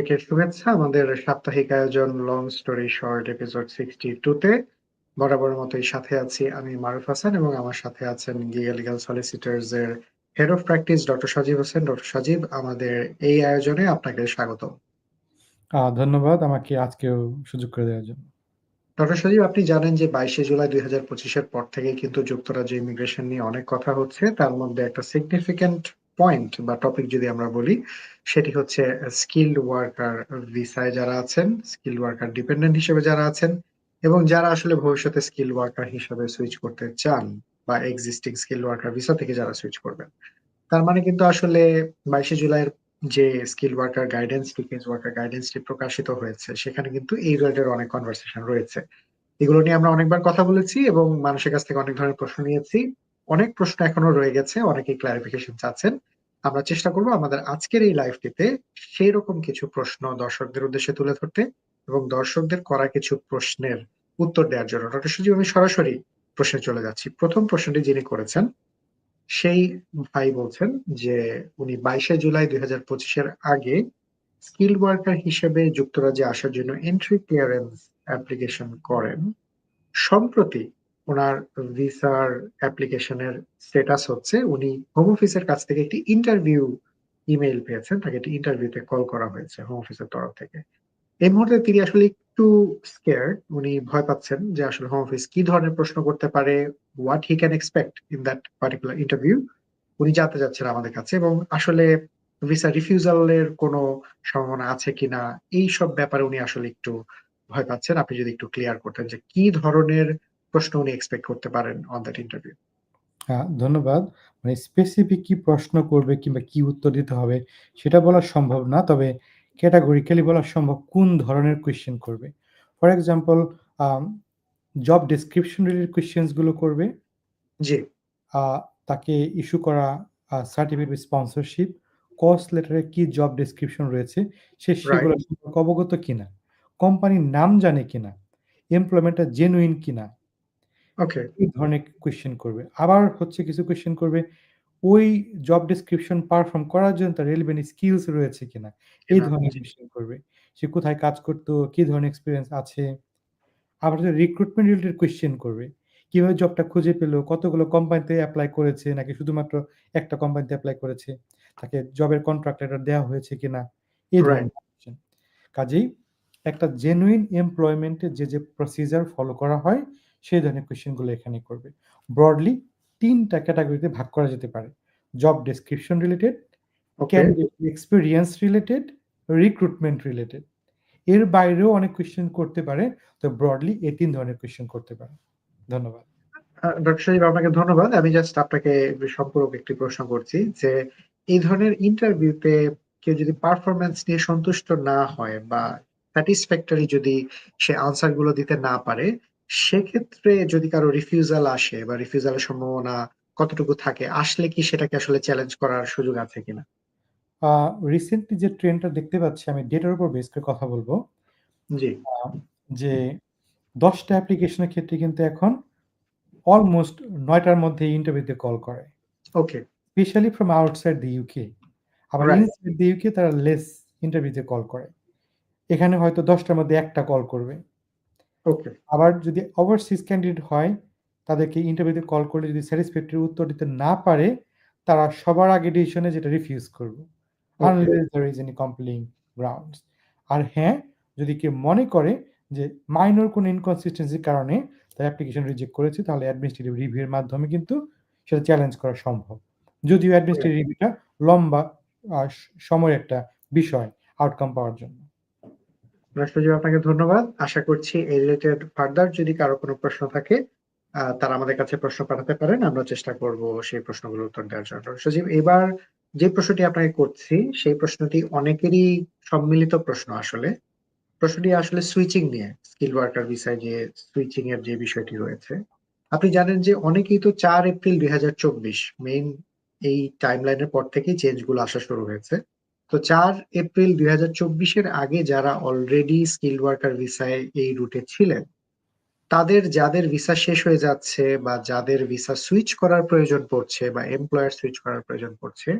সবাইকে শুভেচ্ছা। আমাদের সাপ্তাহিক আয়োজন long story short episode sixty টুতে বরাবর মতোই সাথে আছি আমি মারুফ হাসান এবং আমার সাথে আছেন গিগা লিগাল সলিসিটার্স এর head of practice doctor Sajib Hossain. Doctor Sajib আমাদের এই আয়োজনে আপনাকে স্বাগত ধন্যবাদ আমাকে আজকেও সুযোগ করে দেওয়ার জন্য। ডক্টর সজীব আপনি জানেন যে বাইশে জুলাই দুই হাজার পঁচিশের পর থেকে কিন্তু যুক্তরাজ্য ইমিগ্রেশন নিয়ে অনেক কথা হচ্ছে। তার মধ্যে একটা সিগনিফিক্যান্ট পয়েন্ট বা টপিক যদি আমরা বলি, সেটি হচ্ছে স্কিল্ড ওয়ার্কার ভিসায় যারা আছেন স্কিল্ড ওয়ার্কার ডিপেন্ডেন্ট হিসেবে যারা আছেন এবং যারা আসলে ভবিষ্যতে স্কিল ওয়ার্কার হিসেবে সুইচ করতে চান বা এক্সিস্টিং স্কিল ওয়ার্কার ভিসা থেকে যারা সুইচ করবেন। তার মানে কিন্তু আসলে বাইশে জুলাইয়ের যে skill worker guidance case worker গাইডেন্সটি প্রকাশিত হয়েছে, সেখানে কিন্তু এই রিলেটেড অনেক কনভারসেশন রয়েছে। এগুলো নিয়ে আমরা অনেকবার কথা বলেছি এবং মানুষের কাছ থেকে অনেক ধরনের প্রশ্ন নিয়েছি। অনেক প্রশ্ন এখনও রয়ে গেছে, অনেকেই ক্লারিফিকেশন চাচ্ছেন। আমরা চেষ্টা করব আমাদের আজকের এই লাইভটিতে সেই রকম কিছু প্রশ্ন দর্শকদের উদ্দেশ্যে তুলে ধরতে এবং দর্শকদের করা কিছু প্রশ্নের উত্তর দেওয়ার জন্য। ডক্টর সুজীব, আমি সরাসরি প্রশ্নে চলে যাচ্ছি। প্রথম প্রশ্নটি যিনি করেছেন, সেই ভাই বলছেন যে উনি বাইশে জুলাই দুই হাজার পঁচিশের আগে স্কিল ওয়ার্কার হিসেবে যুক্তরাজ্যে আসার জন্য এন্ট্রি ক্লিয়ারেন্স অ্যাপ্লিকেশন করেন। সম্প্রতি ওনার ভিসার অ্যাপ্লিকেশনের স্টেটাস হচ্ছে, উনি হোম অফিসের কাছ থেকে একটি ইন্টারভিউ ইমেইল পেয়েছেন, তাকে একটি ইন্টারভিউতে কল করা হয়েছে হোম অফিসের তরফ থেকে। এই মুহূর্তে তিনি আসলে একটু স্কেয়ার উনি ভয় পাচ্ছেন যে আসলে হোম অফিস কি ধরনের প্রশ্ন করতে পারে what he can expect in that particular interview উনি জানতে যাচ্ছেন আমাদের কাছে এবং আসলে ভিসা রিফিউজালের কোনো সম্ভাবনা আছে কিনা, এই সব ব্যাপারে উনি আসলে একটু ভয় পাচ্ছেন। আপনি যদি একটু ক্লিয়ার করতেন যে কি ধরনের প্রশ্ন উনি এক্সপেক্ট করতে পারেন অন দ্যাট ইন্টারভিউ হ্যাঁ ধন্যবাদ। মানে স্পেসিফিক কি প্রশ্ন করবে কিংবা কি উত্তর দিতে হবে সেটা বলা সম্ভব না তবে ক্যাটাগরিক্যালি বলা সম্ভব কোন ধরনের কোয়েশ্চেন করবে। For example job description related কোয়েশ্চেন্সগুলো করবে। জি। তাকে ইস্যু করা সার্টিফিকেট স্পন্সরশিপ কস্ট লেটারে কি জব ডেসক্রিপশন রয়েছে সে সেগুলো অবগত কিনা কোম্পানির নাম জানে কিনা এমপ্লয়মেন্টটা জেনুইন কিনা ওকে এই ধরনের কোয়েশ্চেন করবে। আবার হচ্ছে কিছু কোয়েশ্চেন করবে ওই জব ডেসক্রিপশন পারফর্ম করার জন্য তার রেলিভেন্ট স্কিলস রয়েছে কিনা? এই ধরনের কোয়েশ্চেন করবে। সে কোথায় কাজ করতো কি ধরনের এক্সপিরিয়েন্স আছে? আবার রিক্রুটমেন্ট রিলেটেড কোয়েশ্চেন করবে। কীভাবে জবটা খুঁজে পেল কতগুলো কোম্পানিতে অ্যাপ্লাই করেছে নাকি শুধুমাত্র একটা কোম্পানিতে অ্যাপ্লাই করেছে? তাকে জবের কন্ট্রাক্ট এটা দেওয়া হয়েছে কিনা? এই ধরনের কাজেই একটা জেনুইন এমপ্লয়মেন্টে যে যে প্রসিজার ফলো করা হয় সেই ধরনের কোয়েশ্চেনগুলো এখানে করবে। ব্রডলি তিনটা ক্যাটাগরিতে ভাগ করা যেতে পারে। Job description related candidate experience related recruitment related এর বাইরেও অনেক কোয়েশ্চেন করতে পারে। তো ব্রডলি এই তিন ধরনের কোয়েশ্চেন করতে পারে। ধন্যবাদ। ডক্টর সাহেব আপনাকে ধন্যবাদ। আমি জাস্ট আপনাকে সম্পূরক একটি প্রশ্ন করছি যে এই ধরনের ইন্টারভিউতে কেউ যদি পারফরমেন্স নিয়ে সন্তুষ্ট না হয় বা স্যাটিসফ্যাক্টরি যদি সে আনসারগুলো দিতে না পারে সেক্ষেত্রে যদি কারও রিফিউজাল আসে বা রিফিউজালের সম্ভাবনা কতটুকু থাকে আসলে কি সেটাকে আসলে চ্যালেঞ্জ করার সুযোগ আছে কিনা? রিসেন্টলি যে ট্রেন্ডটা দেখতে পাচ্ছি আমি ডেটার উপর বেস করে কথা বলব। জি। যে দশটা অ্যাপ্লিকেশনের ক্ষেত্রে কিন্তু এখন অলমোস্ট নয়টার মধ্যে ইন্টারভিউতে কল করে। Okay specially from outside the UK আবার ইনসাইড দি ইউকে তারা লেস ইন্টারভিউতে কল করে। এখানে হয়তো দশটার মধ্যে একটা কল করবে। ওকে আবার যদি ওভারসিজ ক্যান্ডিডেট হয় তাদেরকে ইন্টারভিউতে কল করলে যদি স্যাটিসফ্যাক্টরি উত্তর দিতে না পারে তারা সবার আগে ডিসিশনে যেটা রিফিউজ করবে। Unless there is any complaining grounds আর হ্যাঁ যদি কেউ মনে করে যে মাইনর কোনো ইনকনসিস্টেন্সির কারণে তার অ্যাপ্লিকেশন রিজেক্ট করেছে তাহলে অ্যাডমিনিস্ট্রেটিভ রিভিউর মাধ্যমে কিন্তু সেটা চ্যালেঞ্জ করা সম্ভব। যদিও অ্যাডমিনিস্ট্রেটিভ রিভিউটা লম্বা সময়ের একটা বিষয় আউটকাম পাওয়ার জন্য। রাষ্ট্রজীব আপনাকে ধন্যবাদ। আশা করছি এই রিলেটেড ফার্দার যদি কারও কোনো প্রশ্ন থাকে তারা আমাদের কাছে প্রশ্ন পাঠাতে পারেন। আমরা চেষ্টা করব সেই প্রশ্নগুলোর উত্তর দেওয়ার জন্য। সজীব, এবার যে প্রশ্নটি আপনাকে করছি, সেই প্রশ্নটি অনেকেরই সম্মিলিত প্রশ্ন আসলে। প্রশ্নটি আসলে সুইচিং নিয়ে স্কিল ওয়ার্কার ভিসায় যে সুইচিং এর যে বিষয়টি রয়েছে। আপনি জানেন যে অনেকেই তো চার এপ্রিল দুই হাজার চব্বিশ মেইন এই টাইম লাইনের পর থেকেই চেঞ্জগুলো আসা শুরু হয়েছে। তো চার এপ্রিল দুই হাজার চব্বিশের আগে যারা অলরেডি স্কিল ওয়ার্কার ভিসায় এই রুটে ছিলেন তাদের যাদের ভিসা শেষ হয়ে যাচ্ছে বা যাদের ভিসা সুইচ করার প্রয়োজন পড়ছে বা এমপ্লয়ার সুইচ করার প্রয়োজন পড়ছে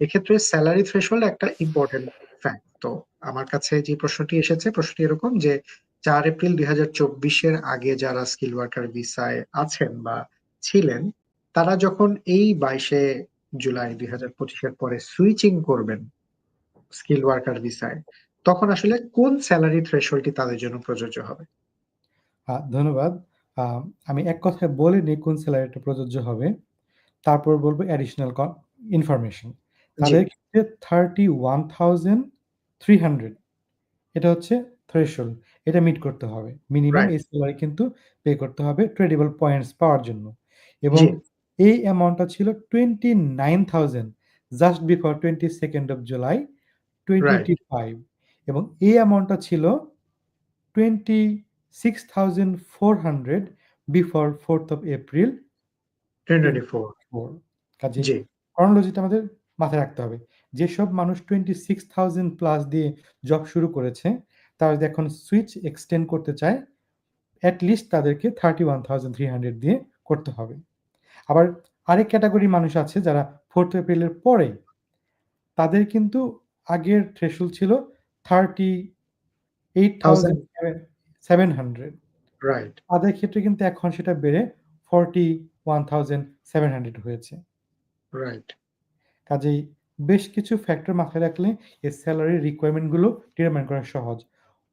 এক্ষেত্রে স্যালারি থ্রেশহোল্ড একটা ইম্পর্টেন্ট ফ্যাক্ট তো আমার কাছে যে প্রশ্নটি এসেছে প্রশ্নটি এরকম যে চার এপ্রিল ২০২৪ এর আগে যারা স্কিল ওয়ার্কার ভিসায় আছেন বা ছিলেন, তারা যখন এই ২২শে জুলাই ২০২৫ এর পরে সুইচিং করবেন স্কিল ওয়ার্কার ভিসায়, তখন আসলে কোন সেলারি থ্রেশহোল্ডটি তাদের জন্য প্রযোজ্য হবে? ধন্যবাদ। আমি এক কথায় বলে নেই কোন সেলারিটা প্রযোজ্য হবে। তারপর বলব অ্যাডিশনাল ইনফরমেশন। তাদের ক্ষেত্রে 31,300 এটা হচ্ছে থ্রেশহোল্ড। এটা মিট করতে হবে। মিনিমাম এই স্যালারি কিন্তু পে করতে হবে ট্রেডেবল পয়েন্টস পাওয়ার জন্য। এবং এই অ্যামাউন্টটা ছিল 29,000 just before 22nd of July right. 2025 এবং এই অ্যামাউন্টটা ছিল 26,400 বিফোর 4th অফ এপ্রিল 2024 2024 কাজেই জি। ক্রনোলজিটা আমাদের মাথায় রাখতে হবে। যেসব মানুষ 26,000 প্লাস দিয়ে জব শুরু করেছে, তারা যদি এখন সুইচ এক্সটেন্ড করতে চায়, এট লিস্ট তাদেরকে 31,300 দিয়ে করতে হবে। আবার আরেক ক্যাটেগরি মানুষ আছে যারা ফোর্থ এপ্রিলের পরে তাদের কিন্তু আগের থ্রেশহোল্ড ছিল 38,700 রাইট। তাদের ক্ষেত্রে কিন্তু এখন সেটা বেড়ে 41,700 হয়েছে। রাইট। কাজেই বেশ কিছু ফ্যাক্টর মাথায় রাখলে এই সেলারি রিকোয়ারমেন্টগুলো ডিটারমাইন করা সহজ।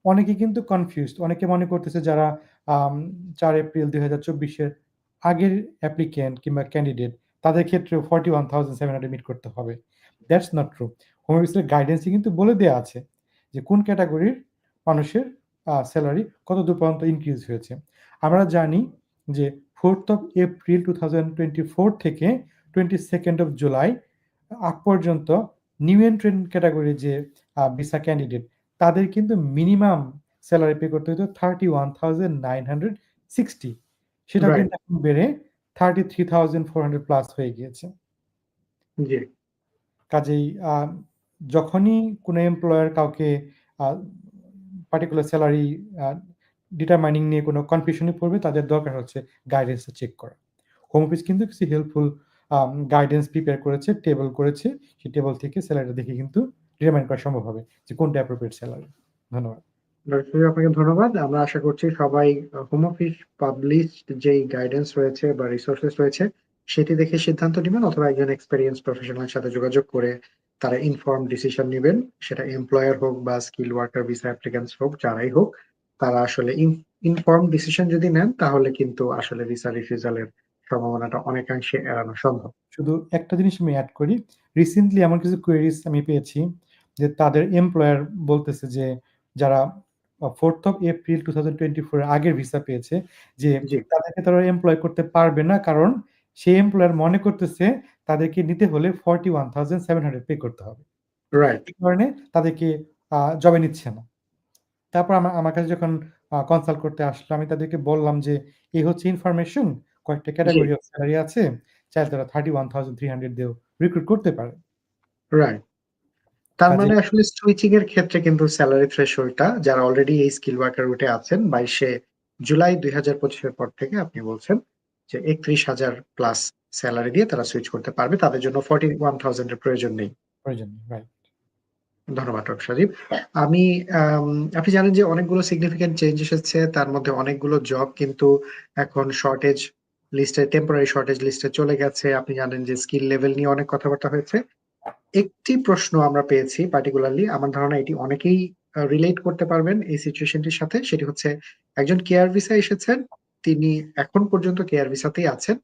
অনেকে কিন্তু কনফিউজড। অনেকে মনে করতেছে যারা ৪ এপ্রিল ২০২৪ এর আগের অ্যাপ্লিক্যান্ট কিংবা ক্যান্ডিডেট তাদের ক্ষেত্রেও 41,700 মিট করতে হবে। That's not true. হোম অফিসের গাইডেন্স কিন্তু বলে দেয়া আছে যে কোন ক্যাটেগরির মানুষের আ সেলারি কতদূর পর্যন্ত ইনক্রিজ হয়েছে। আমরা জানি যে ফোর্থ অফ এপ্রিল 2024 থেকে 22nd অফ জুলাই আগ পর্যন্ত নিউ এন্ট্রেন্ট ক্যাটেগরির যে ভিসা ক্যান্ডিডেট তাদের কিন্তু মিনিমাম স্যালারি পে করতে হতো 31,960 সেটা রাইট। কিন্তু এখন বেড়ে 33,400 প্লাস হয়ে গিয়েছে। জি। কাজেই যখনই কোনো এমপ্লয়ার কাউকে পার্টিকুলার স্যালারি ডিটারমাইনিং নিয়ে কোনো কনফিউশন পড়বে তাদের দরকার হচ্ছে গাইডেন্সটা চেক করা। হোম অফিস কিন্তু কিছু হেল্পফুল গাইডেন্স প্রিপেয়ার করেছে, টেবল করেছে। সেই টেবল থেকে সেলারিটা দেখে কিন্তু ডিটারমাইন করা সম্ভব হবে যে কোনটা অ্যাপ্রোপ্রিয়েট স্যালারি ধন্যবাদ। আপনাকে ধন্যবাদ। আমরা আশা করছি সবাই হোম অফিস পাবলিশড যেই গাইডেন্স রয়েছে বা রিসোর্সেস রয়েছে সেটি দেখে সিদ্ধান্ত নেবেন অথবা একজন এক্সপেরিয়েন্স প্রফেশনাল সাথে যোগাযোগ করে তারা ইনফর্ম ডিসিশন নেবেন সেটা এমপ্লয়ার হোক বা স্কিল ওয়ার্কার ভিসা অ্যাপ্লিক্যান্টস হোক যারাই হোক তারা আসলে ইনফর্ম ডিসিশন যদি নেন তাহলে কিন্তু আসলে ভিসা রিফিউজাল এর সম্ভাবনাটা অনেকাংশে এড়ানো সম্ভব। শুধু একটা জিনিস আমি অ্যাড করি। রিসেন্টলি এমন কিছু কোয়েরিজ আমি পেয়েছি যে তাদের এমপ্লয়ার বলতেছে যে যারা fourth 4th of April two thousand twenty four আগের ভিসা পেয়েছে যে তাদেরকে তারা এমপ্লয় করতে পারবে না। কারণ সেই এমপ্লয়ার মনে করতেছে তাদেরকে নিতে হলে 41,700 পে করতে হবে। রাইট। কারণে তাদেরকে জবে নিচ্ছে না। তারপর আমা আমার কাছে যখন কনসাল্ট করতে আসলো আমি তাদেরকে বললাম যে এই হচ্ছে ইনফরমেশন কয়েকটা। ক্যাটেগরি অফ সেলারি আছে। চাইলে তারা 31,300 দিয়েও রিক্রুট করতে পারে। রাইট। তার মানে আসলে সুইচিং এর ক্ষেত্রে কিন্তু সেলারি থ্রেশহোল্ডটা যারা অলরেডি এই স্কিল ওয়ার্কার রুটে আছেন ২২শে জুলাই ২০২৫ এর পর থেকে আপনি বলছেন যে ৩১,০০০ প্লাস স্যালারি দিয়ে তারা সুইচ করতে পারবে। তাদের জন্য 41,000 এর প্রয়োজন নেই। প্রয়োজন নেই। রাইট। ধন্যবাদ ডক্টর সজীব। আমি আপনি জানেন যে অনেকগুলো সিগনিফিক্যান্ট চেঞ্জ এসেছে। তার মধ্যে অনেকগুলো জব কিন্তু এখন শর্টেজ লিস্টে টেম্পোরারি শর্টেজ লিস্টে চলে গেছে। আপনি জানেন যে স্কিল লেভেল নিয়ে অনেক কথাবার্তা হয়েছে। একটি প্রশ্ন আমরা পেয়েছি পার্টিকুলারলি আমার ধারণা এটি অনেকেই রিলেট করতে পারবেন এই সিচুয়েশনটির সাথে। সেটি হচ্ছে একজন কেয়ার ভিসায় এসেছেন। তিনি এখন পর্যন্ত কেয়ার ভিসাতেই আছেন।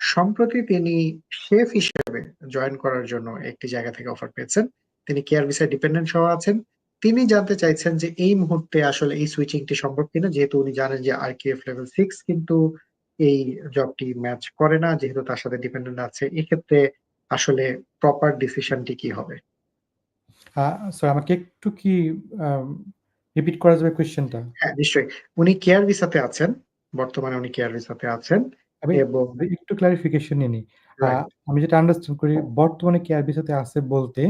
সম্প্রতি তিনি শেফ হিসেবে জয়েন করার জন্য একটি জায়গা থেকে অফার পেয়েছেন। তিনি কেয়ার ভিসায় ডিপেন্ডেন্ট সহ আছেন। তিনি জানতে চাইছেন যে এই মুহূর্তে আসলে এই সুইচিংটি সম্ভব কিনা? যেহেতু উনি জানেন যে আর আরকিএফ লেভেল সিক্স কিন্তু এই জবটি ম্যাচ করে না যেহেতু তার সাথে ডিপেন্ডেন্ট আছে। এক্ষেত্রে আসলে প্রপার ডিসিশনটি কি হবে? সরি আমাকে একটু কি রিপিট করা যাবে কোয়েশ্চেনটা? হ্যাঁ, নিশ্চয়ই। উনি কেয়ার ভিসাতে আছেন। বর্তমানে উনি কেয়ার ভিসাতে আছেন আমি এবং একটু ক্লারিফিকেশন নিয়ে নিই। আমি যেটা আন্ডারস্ট্যান্ড করি বর্তমানে কেয়ার ভিসাতে আছে বলতে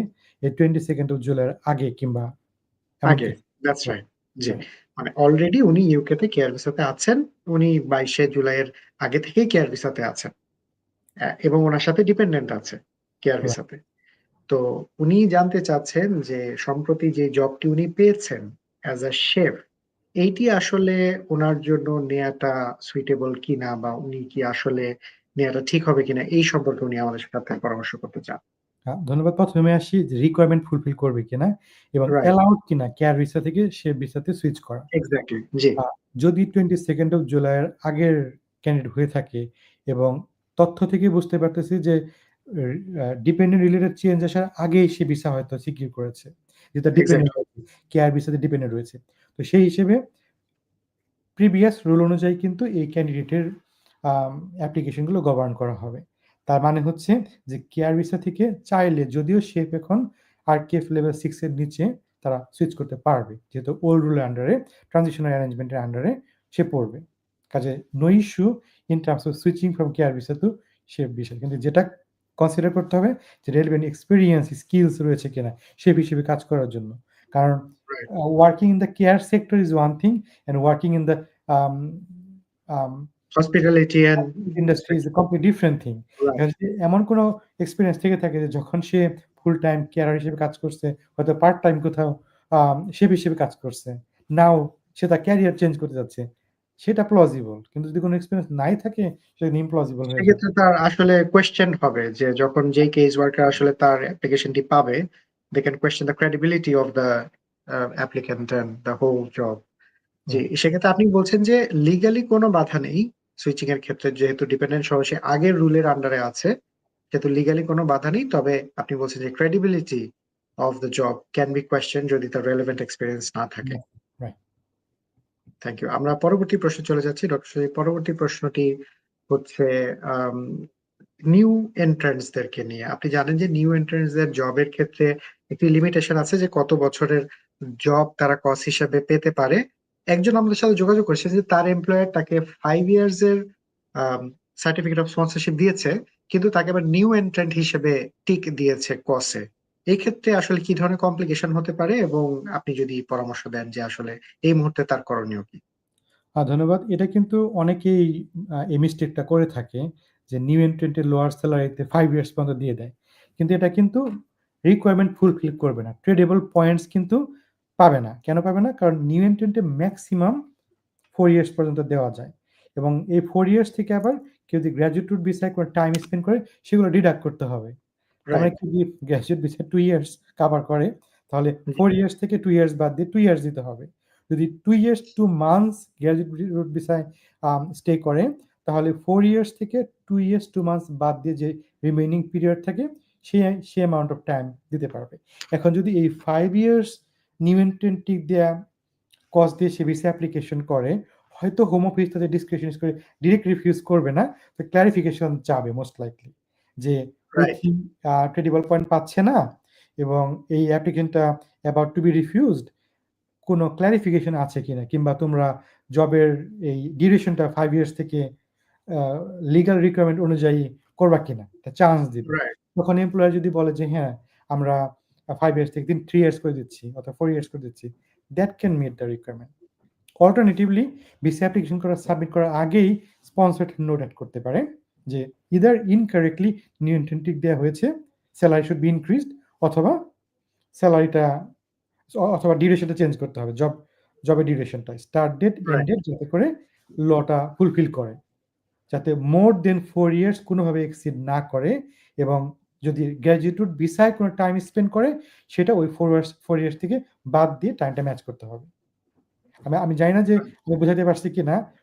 এই 22nd অফ জুলাইয়ের আগে কিংবা আগে। That's right. জি। মানে অলরেডি উনি ইউকে তে কেয়ার ভিসাতে আছেন। উনি ২২শে জুলাইয়ের আগে থেকেই কেয়ার ভিসাতে আছেন। এবং উনার সাথে ডিপেন্ডেন্ট আছে কেয়ার। ভিসাতে। তো উনি জানতে চাচ্ছেন যে সম্প্রতি যে জবটি উনি পেয়েছেন অ্যাজ আ শেফ এইটি আসলে ওনার জন্য নেয়াটা সুইটেবল কিনা বা উনি কি আসলে নেয়াটা ঠিক হবে কিনা এই সম্পর্কে উনি আমাদের সাথে পরামর্শ করতে চান ধন্যবাদ। ১ম এ আসি রিকোয়ারমেন্ট ফুলফিল করবে কিনা এবং অ্যালাউড কিনা কেয়ার ভিসা থেকে শেফ ভিসাতে সুইচ করা। এক্সাক্টলি, জি। যদি 22nd অফ জুলাইয়ের আগের ক্যান্ডিডেট হয়ে থাকে এবং তথ্য থেকে বুঝতে পারতেছি যে ডিপেন্ডেন্ট রিলেটেড চেঞ্জ আসার আগেই সে ভিসা হয়তো সিকিউর করেছে। যেটা ডিপেন্ডেন্ট। কেয়ার ভিসাতে ডিপেন্ডেন্ট রয়েছে। তো সেই হিসেবে প্রিভিয়াস রুল অনুযায়ী কিন্তু এই ক্যান্ডিডেটের অ্যাপ্লিকেশনগুলো গভর্ন করা হবে। তার মানে হচ্ছে যে কেয়ার ভিসা থেকে চাইলে যদিও শেফ এখন আরকেএফ লেভেল 6 এর নিচে তারা সুইচ করতে পারবে। যেহেতু ওল্ড রুলের আন্ডারে ট্রানজিশনাল অ্যারেঞ্জমেন্টের আন্ডারে সে পড়বে। কাজেই no issue in terms of switching from care visa to chef visa. কিন্তু যেটা কনসিডার করতে হবে যে রেলেভেন্ট এক্সপিরিয়েন্স স্কিলস রয়েছে কিনা শেফ হিসেবে কাজ করার জন্য। কারণ working in the care sector is one thing and working in the hospitality industry a complete different thing. এমন কোন এক্সপিরিয়েন্স থেকে থাকে যে যখন সে ফুল টাইম কেয়ার হিসেবে কাজ করছে, হয়তো পার্ট টাইম কোথাও শেফ হিসেবে কাজ করছে। নাও সে তার ক্যারিয়ার চেঞ্জ করতে যাচ্ছে। সেটা প্লজিবল। কিন্তু যদি কোন এক্সপিরিয়েন্স নাই থাকে সেটা ইমপ্লজিবল হয়ে। সেক্ষেত্রে তার আসলে কোয়েশ্চেন হবে যে যখন যে কেস ওয়ার্কার আসলে তার অ্যাপ্লিকেশনটি পাবে, they can question the credibility of the a applicant and the whole job. জি। সেক্ষেত্রে আপনি বলছেন যে লিগালি কোনো বাধা নেই সুইচিং এর ক্ষেত্রে যেহেতু ডিপেন্ডেন্ট সহ সে আগের রুলের আন্ডারে আছে। সেহেতু লিগালি কোনো বাধা নেই। তবে আপনি বলছেন যে credibility of the job can be questioned যদি তার রেলেভেন্ট এক্সপেরিয়েন্স না থাকে। Thank you. আমরা পরবর্তী প্রশ্নে চলে যাচ্ছি। ডক্টর সজীব পরবর্তী প্রশ্নটি হচ্ছে নিউ এন্ট্রান্টস দেরকে নিয়ে। আপনি জানেন যে নিউ এন্ট্রান্টস দের জবের ক্ষেত্রে একটি লিমিটেশন আছে যে কত বছরের জব তারা কস হিসাবে পেতে পারে। একজন আমাদের সাথে যোগাযোগ করেছে যে তার এমপ্লয়ার তাকে ফাইভ ইয়ার্স এর সার্টিফিকেট অফ স্পন্সরশিপ দিয়েছে। কিন্তু তাকে আবার নিউ এন্ট্রান্ট হিসেবে টিক দিয়েছে কসে। এই ক্ষেত্রে আসলে কি ধরনের কমপ্লিকেশন হতে পারে এবং আপনি যদি পরামর্শ দেন যে আসলে এই মুহূর্তে তার করণীয় কি? ধন্যবাদ। এটা কিন্তু অনেকেই এই মিস্টেকটা করে থাকে যে নিউ এন্ট্রান্ট এর লোয়ার সেলারিতে 5 ইয়ার্স পর্যন্ত দিয়ে দেয়। কিন্তু এটা কিন্তু রিকোয়ারমেন্ট ফুলফিল করবে না। ট্রেডেবল পয়েন্টস কিন্তু পাবে না। কেন পাবে না? কারণ নিউ এন্ট্রান্ট এ মেক্সিমাম 4 ইয়ার্স পর্যন্ত দেওয়া যায়। এবং এই ফোর ইয়ার্স থেকে আবার কেউ যদি গ্র্যাজুয়েট রুট ভিসায় কোনো টাইম স্পেন্ড করে সেগুলো ডিডাক্ট করতে হবে। মানে যদি গ্র্যাজুয়েট ভিসায় 2 ইয়ার্স কভার করে তাহলে ফোর ইয়ার্স থেকে টু ইয়ার্স বাদ দিয়ে টু ইয়ার্স দিতে হবে। যদি two years two months graduate route ভিসায় আম স্টে করে তাহলে ফোর ইয়ার্স থেকে টু ইয়ার্স টু মান্থস বাদ দিয়ে যে রিমেইনিং পিরিয়ড থাকে সে সে অ্যামাউন্ট অফ টাইম দিতে পারবে। এখন যদি এই five years new entrant tick দেয়া কস দিয়ে সে ভিসা অ্যাপ্লিকেশন করে, হয়তো হোম অফিস তাদের ডিসক্রিপশন করে ডিরেক্ট রিফিউজ করবে না। তো ক্লারিফিকেশন চাবে মোস্ট লাইকলি। যে ট্রেডেবল পয়েন্ট পাচ্ছে না এবং এই অ্যাপ্লিকেশনটা অ্যাবাউট টু বি রিফিউজড কোন ক্লারিফিকেশন আছে কিনা? কিংবা তোমরা জবের এই ডিউরেশনটা ফাইভ ইয়ার্স থেকে আ লিগ্যাল রিকোয়ারমেন্ট অনুযায়ী করবা কিনা? চান্স দিবে। তখন এমপ্লয়ার যদি বলে যে হ্যাঁ, আমরা ফাইভ ইয়ার্স থেকে 3 ইয়ার্স করে দিচ্ছি অথবা ফোর ইয়ার্স করে দিচ্ছি। That can meet the requirement. Alternatively visa application করা সাবমিট করার আগেই স্পন্সরড নোট এড করতে পারে যে ইদার ইনকারেক্টলি নিউ দেয়া হয়েছে, স্যালারি শুড বি ইনক্রিজড অথবা স্যালারিটা অথবা ডিউরেশনটা চেঞ্জ করতে হবে। জব জবের ডিউরেশনটা। স্টার্ট ডেট, এন্ড ডেট যাতে করে লটা ফুলফিল করে। যাতে মোর দেন ফোর ইয়ার্স কোনোভাবে এক্সিড না করে এবং যদি গ্র্যাজুয়েট ভিসায় কোন টাইম স্পেন্ড করে সেটা ওই ফোর ইয়ার্স ফোর ইয়ার্স থেকে বাদ দিয়ে টাইমটা ম্যাচ করতে হবে। আমি আমি জানি না যে আমি বোঝাতে পারছি?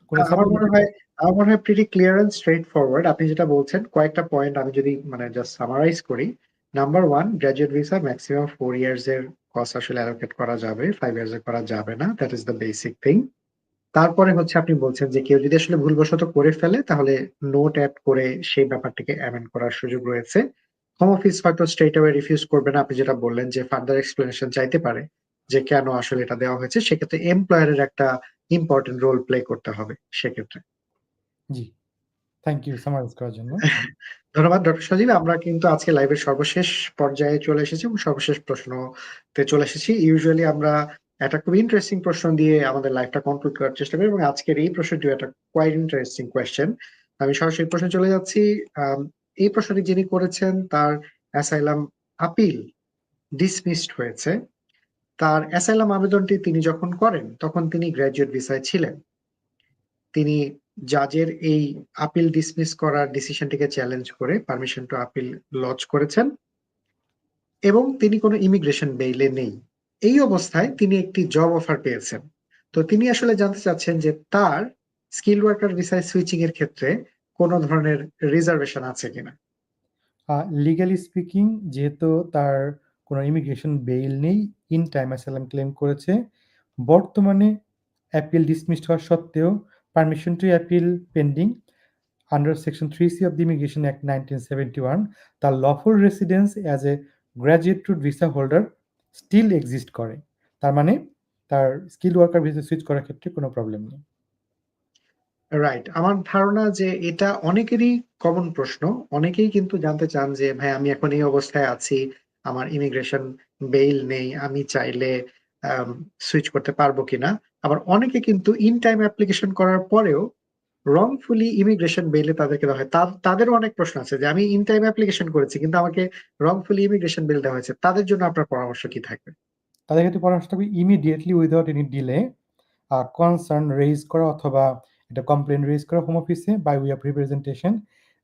কোন আ আমার মনে হয় আমার মনে হয় pretty clear and straightforward. আপনি যেটা বলছেন কয়েকটা পয়েন্ট আমি যদি মানে জাস্ট সামারাইজ করি। Number 1 graduate visa maximum 4 years এর কস আসলে অ্যালোকেট করা যাবে। 5 ইয়ার্স এর করা যাবে না। That is the basic thing. তারপরে হচ্ছে আপনি বলছেন যে কেউ যদি আসলে ভুলবশত করে ফেলে তাহলে নোট অ্যাড করে সেই ব্যাপারটিকে অ্যামেন্ড করার সুযোগ রয়েছে। হোম অফিস হয়তো স্ট্রেইট অ্যাওয়ে রিফিউজ করবে না। আপনি যেটা বললেন যে ফার্দার এক্সপ্লেনেশন চাইতে পারে যে কেন আসলে এটা দেওয়া হয়েছে। সেক্ষেত্রে এমপ্লয়ার এর একটা ইম্পোর্টেন্ট রোল প্লে করতে হবে সেক্ষেত্রে। জি। থ্যাংক ইউ সামারাইজ করার জন্য। ধন্যবাদ ডক্টর সজীব। আমরা কিন্তু আজকে লাইভের সর্বশেষ পর্যায়ে চলে এসেছি এবং সর্বশেষ প্রশ্নতে চলে এসেছি। ইউজুয়ালি আমরা একটা খুব ইন্টারেস্টিং প্রশ্ন দিয়ে আমাদের লাইভটা কনক্লুড করার চেষ্টা করি এবং আজকের এই প্রশ্নটিও একটা কোয়াইট ইন্টারেস্টিং কোয়েশ্চেন। আমি সরাসরি প্রশ্নে চলে যাচ্ছি। এই প্রশ্নটি যিনি করেছেন, তার অ্যাসাইলাম আপিল ডিসমিসড হয়েছে। তার অ্যাসাইলাম আবেদনটি তিনি যখন করেন, তখন তিনি গ্র্যাজুয়েট ভিসায় ছিলেন। তিনি জাজের এই আপিল ডিসমিস করার ডিসিশনটিকে চ্যালেঞ্জ করে পারমিশন টু আপিল লজ করেছেন এবং তিনি কোনো ইমিগ্রেশন বেইলে নেই। এই অবস্থায় তিনি একটি জব অফার পেয়েছেন। তো তিনি আসলে জানতে চাচ্ছেন যে তার স্কিল ওয়ার্কার ভিসায় সুইচিং এর ক্ষেত্রে কোনো ধরনের রিজার্ভেশন আছে কিনা? লিগালি স্পিকিং যেহেতু তার কোনো ইমিগ্রেশন বেইল নেই ইন টাইম অ্যাসাইলাম ক্লেম করেছে, বর্তমানে অ্যাপিল ডিসমিসড হওয়া সত্ত্বেও permission to appeal pending under section three C of the immigration act nineteen seventy one তার lawful residence as a graduate to visa holder still exist করে। তার মানে তার skill worker visa switch করার ক্ষেত্রে কোনো প্রবলেম নেই। রাইট আমার ধারণা যে এটা অনেকেরই কমন প্রশ্ন। অনেকেই কিন্তু জানতে চান যে, ভাই, আমি এখন এই অবস্থায় আছি, আমার ইমিগ্রেশন বেইল নেই, আমি চাইলে সুইচ করতে পারব কিনা? আবার অনেকে কিন্তু ইন টাইম অ্যাপ্লিকেশন করার পরেও রংফুলি ইমিগ্রেশন বেইলে তাদেরকে দেওয়া হয়। তাদেরও অনেক প্রশ্ন আছে যে, আমি ইন টাইম অ্যাপ্লিকেশন করেছি, কিন্তু আমাকে রংফুলি ইমিগ্রেশন বেল দেওয়া হয়েছে। তাদের জন্য আপনার পরামর্শ কি থাকবে? তাদের ক্ষেত্রে পরামর্শ থাকবে immediately without any delay concern raise করা অথবা এটা কমপ্লেন রেজ করা হোম অফিসে বাই ওয়ে অফ রিপ্রেজেন্টেশন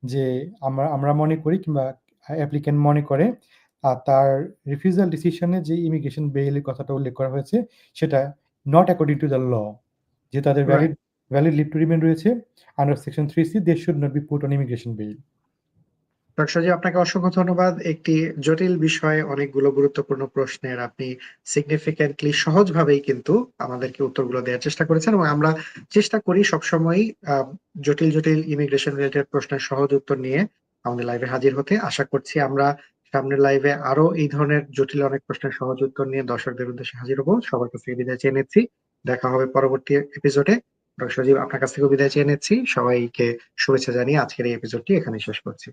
যে আমরা আমরা মনে করি কিংবা অ্যাপ্লিকেন্ট মনে করে আর তার রিফিউজাল ডিসিশনে যে ইমিগ্রেশন বেইলের কথাটা উল্লেখ করা হয়েছে সেটা not according to the law যে তাদের valid valid leave to remain রয়েছে under section three C they should not be put on immigration bail doctor আপনাকে অসংখ্য ধন্যবাদ। একটি জটিল বিষয়ে অনেকগুলো গুরুত্বপূর্ণ প্রশ্নের আপনি সিগনিফিকেন্টলি সহজভাবেই কিন্তু আমাদেরকে উত্তরগুলো দেওয়ার চেষ্টা করেছেন এবং আমরা চেষ্টা করি সবসময়ই আহ, জটিল জটিল ইমিগ্রেশন রিলেটেড প্রশ্নের সহজ উত্তর নিয়ে আমাদের লাইভে হাজির হতে। আশা করছি আমরা সামনের লাইভে আরও এই ধরনের জটিল অনেক প্রশ্নের সহজ উত্তর নিয়ে দর্শকদের উদ্দেশ্যে হাজির হব। সবার কাছে বিদায় চেয়ে নিচ্ছি। দেখা হবে পরবর্তী এপিসোডে ডক্টর সজীব আপনার কাছ থেকে বিদায় চেয়ে নিচ্ছি। সবাইকে শুভেচ্ছা জানিয়ে আজকের এই এপিসোডটি এখানে শেষ করছি।